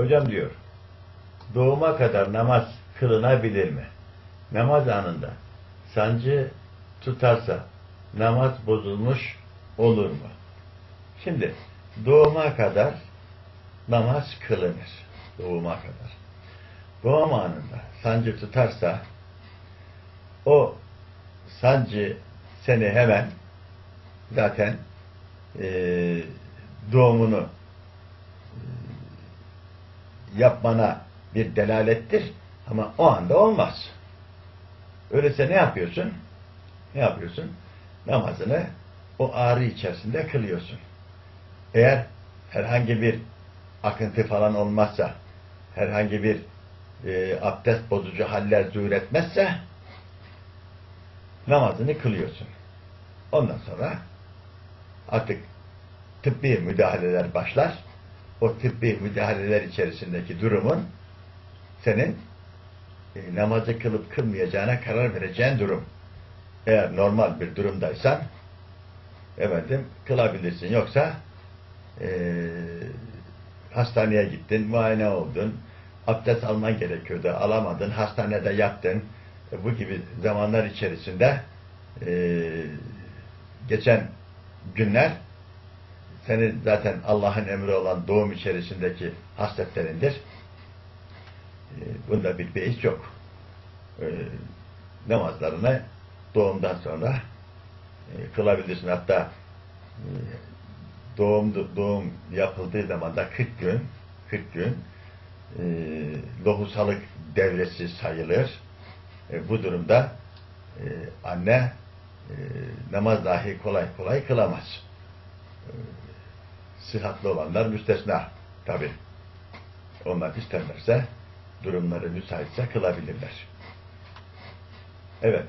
Hocam diyor, doğuma kadar namaz kılınabilir mi? Namaz anında sancı tutarsa namaz bozulmuş olur mu? Şimdi doğuma kadar namaz kılınır. Doğuma kadar. Doğum anında sancı tutarsa o sancı seni hemen zaten eee doğumunu yapmana bir delalettir ama o anda olmaz. Öyleyse ne yapıyorsun? Ne yapıyorsun? Namazını o ağrı içerisinde kılıyorsun. Eğer herhangi bir akıntı falan olmazsa, herhangi bir e, abdest bozucu haller zuhur etmezse namazını kılıyorsun. Ondan sonra artık tıbbi müdahaleler başlar. O tıbbi müdahaleler içerisindeki durumun senin e, namazı kılıp kılmayacağına karar vereceğin durum. Eğer normal bir durumdaysan efendim kılabilirsin. Yoksa e, hastaneye gittin, muayene oldun, abdest alman gerekiyordu, alamadın, hastanede yattın. E, bu gibi zamanlar içerisinde e, geçen günler senin zaten Allah'ın emri olan doğum içerisindeki hasletlerindir. E, bunda bir beis yok. E, namazlarını doğumdan sonra e, kılabilirsin. Hatta e, doğum doğum yapıldığı zaman da 40 gün 40 gün e, lohusalık devresi sayılır. E, bu durumda e, anne e, namaz dahi kolay kolay kılamaz. Sıhhatli olanlar müstesna tabi. Onlar isterlerse durumları müsaitse kılabilirler. Evet.